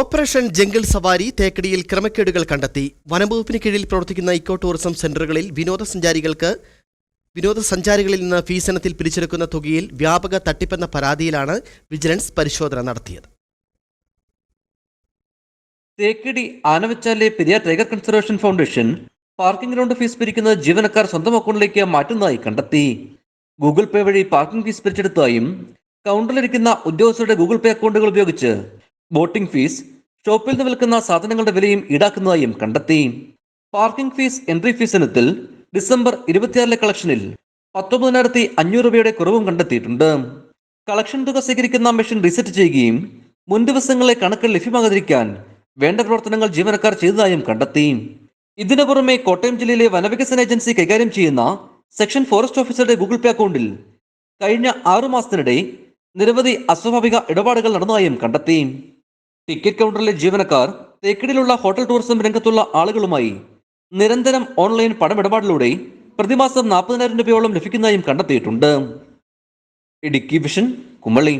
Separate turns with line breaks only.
Operation jungle സവാരി തേക്കടിയിൽ ക്രമക്കേടുകൾ കണ്ടെത്തി. വനംവകുപ്പിന് കീഴിൽ പ്രവർത്തിക്കുന്ന ഇക്കോ ടൂറിസം സെന്ററുകളിൽ വിനോദസഞ്ചാരികൾക്ക് വിനോദസഞ്ചാരികളിൽ നിന്ന് ഫീസനത്തിൽ പിരിച്ചെടുക്കുന്ന തുകയിൽ വ്യാപക തട്ടിപ്പെന്ന പരാതിയിലാണ് വിജിലൻസ് പരിശോധന നടത്തിയത്.
Thekkady ആനവച്ചാലെ Periyar tiger conservation foundation parking ground fees പിരിക്കുന്ന ജീവനക്കാർ സ്വന്തം അക്കൗണ്ടിലേക്ക് മാറ്റുന്നതായി കണ്ടെത്തി. ഗൂഗിൾ പേ വഴി പാർക്കിംഗ് ഫീസ് പിരിച്ചെടുത്തതായും കൗണ്ടറിലിരിക്കുന്ന ഉദ്യോഗസ്ഥരുടെ ഗൂഗിൾ പേ അക്കൗണ്ടുകൾ ഉപയോഗിച്ച് ബോട്ടിംഗ് ഫീസ് ഷോപ്പിൽ നിന്ന് വിൽക്കുന്ന സാധനങ്ങളുടെ വിലയും ഈടാക്കുന്നതായും കണ്ടെത്തി. പാർക്കിംഗ് ഫീസ് എൻട്രി ഫീസ് ഇനത്തിൽ ഡിസംബർ ഇരുപത്തിയാറിലെ കളക്ഷനിൽ പത്തൊമ്പതിനായിരത്തി അഞ്ഞൂറ് രൂപയുടെ കുറവും കണ്ടെത്തിയിട്ടുണ്ട്. കളക്ഷൻ തുക സ്വീകരിക്കുന്ന മെഷീൻ റീസെറ്റ് ചെയ്യുകയും മുൻ ദിവസങ്ങളിലെ കണക്കുകൾ ലഭ്യമാകാതിരിക്കാൻ വേണ്ട പ്രവർത്തനങ്ങൾ ജീവനക്കാർ ചെയ്തതായും കണ്ടെത്തി. ഇതിനു പുറമെ കോട്ടയം ജില്ലയിലെ വനവികസന ഏജൻസി കൈകാര്യം ചെയ്യുന്ന സെക്ഷൻ ഫോറസ്റ്റ് ഓഫീസറുടെ ഗൂഗിൾ പേ അക്കൗണ്ടിൽ കഴിഞ്ഞ ആറു മാസത്തിനിടെ നിരവധി അസ്വാഭാവിക ഇടപാടുകൾ നടന്നതായും കണ്ടെത്തി. ടിക്കറ്റ് കൗണ്ടറിലെ ജീവനക്കാർ തേക്കടിയിലുള്ള ഹോട്ടൽ ടൂറിസം രംഗത്തുള്ള ആളുകളുമായി നിരന്തരം ഓൺലൈൻ പണമിടപാടിലൂടെ പ്രതിമാസം നാൽപ്പതിനായിരം രൂപയോളം ലഭിക്കുന്നതായും കണ്ടെത്തിയിട്ടുണ്ട്. ഇടുക്കി വിഷൻ കുമളി.